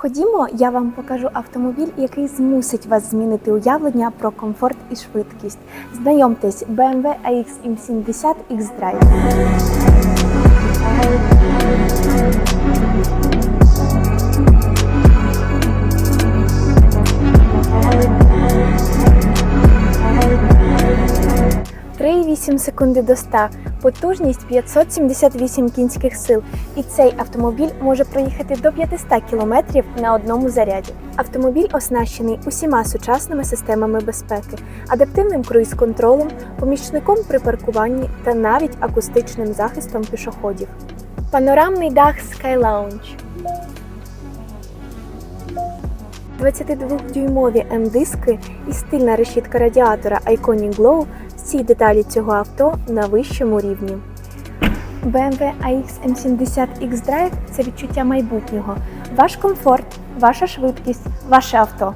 Ходімо, я вам покажу автомобіль, який змусить вас змінити уявлення про комфорт і швидкість. Знайомтесь, BMW AX70 X-Drive. – 3,8 секунди до 100, потужність 578 кінських сил. І цей автомобіль може проїхати до 500 км на одному заряді. Автомобіль оснащений усіма сучасними системами безпеки, адаптивним круїз-контролем, помічником при паркуванні та навіть акустичним захистом пішоходів. Панорамний дах Sky Lounge. 22-дюймові М-диски і стильна решітка радіатора Iconic Glow – всі деталі цього авто на вищому рівні. BMW AX M70 X-Drive – це відчуття майбутнього. Ваш комфорт, ваша швидкість, ваше авто.